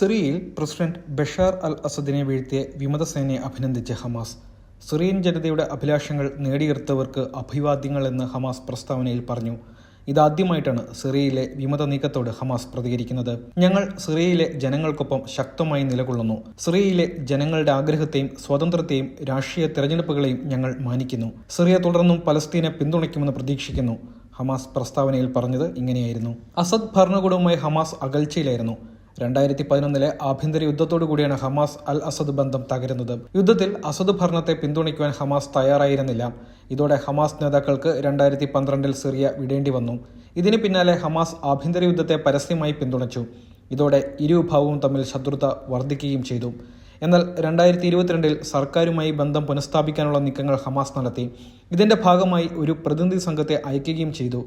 സിറിയയിൽ president Bashar al അസദിനെ വീഴ്ത്തിയ വിമതസേനയെ അഭിനന്ദിച്ച Hamas. Syrian ജനതയുടെ അഭിലാഷങ്ങൾ നേടിയെടുത്തവർക്ക് അഭിവാദ്യങ്ങൾ എന്ന് ഹമാസ് പ്രസ്താവനയിൽ പറഞ്ഞു. ഇതാദ്യമായിട്ടാണ് സിറിയയിലെ വിമത നീക്കത്തോട് ഹമാസ് പ്രതികരിക്കുന്നത്. ഞങ്ങൾ സിറിയയിലെ ജനങ്ങൾക്കൊപ്പം ശക്തമായി നിലകൊള്ളുന്നു. സിറിയയിലെ ജനങ്ങളുടെ ആഗ്രഹത്തെയും സ്വാതന്ത്ര്യത്തെയും രാഷ്ട്രീയ തെരഞ്ഞെടുപ്പുകളെയും ഞങ്ങൾ മാനിക്കുന്നു. സിറിയ തുടർന്നും പലസ്തീനെ പിന്തുണയ്ക്കുമെന്ന് പ്രതീക്ഷിക്കുന്നു. ഹമാസ് പ്രസ്താവനയിൽ പറഞ്ഞത് ഇങ്ങനെയായിരുന്നു. അസദ് ഭരണകൂടവുമായി ഹമാസ് അകൽച്ചയിലായിരുന്നു. രണ്ടായിരത്തി പതിനൊന്നിലെ ആഭ്യന്തര യുദ്ധത്തോടു കൂടിയാണ് ഹമാസ് അൽ അസദ് ബന്ധം തകരുന്നത്. യുദ്ധത്തിൽ അസദ് ഭരണത്തെ പിന്തുണയ്ക്കുവാൻ ഹമാസ് തയ്യാറായിരുന്നില്ല. ഇതോടെ ഹമാസ് നേതാക്കൾക്ക് രണ്ടായിരത്തി പന്ത്രണ്ടിൽ സിറിയ വിടേണ്ടി വന്നു. ഇതിന് പിന്നാലെ ഹമാസ് ആഭ്യന്തര യുദ്ധത്തെ പരസ്യമായി പിന്തുണച്ചു. ഇതോടെ ഇരുവിഭാഗവും തമ്മിൽ ശത്രുത വർദ്ധിക്കുകയും ചെയ്തു. എന്നാൽ രണ്ടായിരത്തി ഇരുപത്തിരണ്ടിൽ സർക്കാരുമായി ബന്ധം പുനഃസ്ഥാപിക്കാനുള്ള നീക്കങ്ങൾ ഹമാസ് നടത്തി. ഇതിന്റെ ഭാഗമായി ഒരു പ്രതിനിധി സംഘത്തെ അയക്കുകയും ചെയ്തു.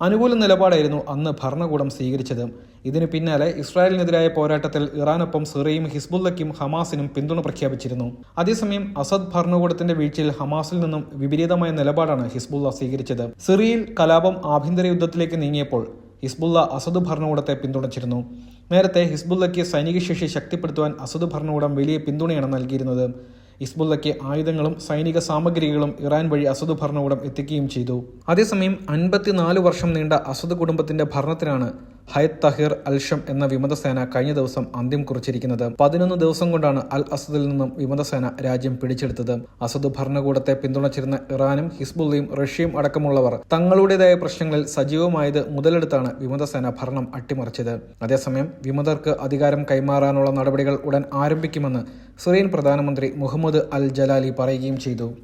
അനുകൂല നിലപാടായിരുന്നു അന്ന് ഭരണകൂടം സ്വീകരിച്ചത്. ഇതിന് പിന്നാലെ ഇസ്രായേലിനെതിരായ പോരാട്ടത്തിൽ ഇറാനൊപ്പം സിറിയയും ഹിസ്ബുല്ലയ്ക്കും ഹമാസിനും പിന്തുണ പ്രഖ്യാപിച്ചിരുന്നു. അതേസമയം അസദ് ഭരണകൂടത്തിന്റെ വീഴ്ചയിൽ ഹമാസിൽ നിന്നും വിപരീതമായ നിലപാടാണ് ഹിസ്ബുല്ല സ്വീകരിച്ചത്. സിറിയയിൽ കലാപം ആഭ്യന്തര യുദ്ധത്തിലേക്ക് നീങ്ങിയപ്പോൾ ഹിസ്ബുല്ല അസദ് ഭരണകൂടത്തെ പിന്തുണച്ചിരുന്നു. നേരത്തെ ഹിസ്ബുല്ലയ്ക്ക് സൈനിക ശേഷി ശക്തിപ്പെടുത്തുവാൻ അസദ് ഭരണകൂടം വലിയ പിന്തുണയാണ് നൽകിയിരുന്നത്. ഹിസ്ബുല്ലയ്ക്ക് ആയുധങ്ങളും സൈനിക സാമഗ്രികളും ഇറാൻ വഴി അസദ് ഭരണകൂടം എത്തിക്കുകയും ചെയ്തു. അതേസമയം അൻപത്തിനാല് വർഷം നീണ്ട അസദ് കുടുംബത്തിന്റെ ഭരണത്തിനാണ് ഹയത് തഹീർ അൽഷം എന്ന വിമതസേന കഴിഞ്ഞ ദിവസം അന്ത്യം കുറിച്ചിരിക്കുന്നത്. പതിനൊന്ന് ദിവസം കൊണ്ടാണ് അൽ അസദിൽ നിന്നും വിമതസേന രാജ്യം പിടിച്ചെടുത്തത്. അസദ് ഭരണകൂടത്തെ പിന്തുണച്ചിരുന്ന ഇറാനും ഹിസ്ബുള്ളയും റഷ്യയും അടക്കമുള്ളവർ തങ്ങളുടേതായ പ്രശ്നങ്ങളിൽ സജീവമായത് മുതലെടുത്താണ് വിമതസേന ഭരണം അട്ടിമറിച്ചത്. അതേസമയം വിമതർക്ക് അധികാരം കൈമാറാനുള്ള നടപടികൾ ഉടൻ ആരംഭിക്കുമെന്ന് സിറിയൻ പ്രധാനമന്ത്രി മുഹമ്മദ് അൽ ജലാലി പറയുകയും ചെയ്തു.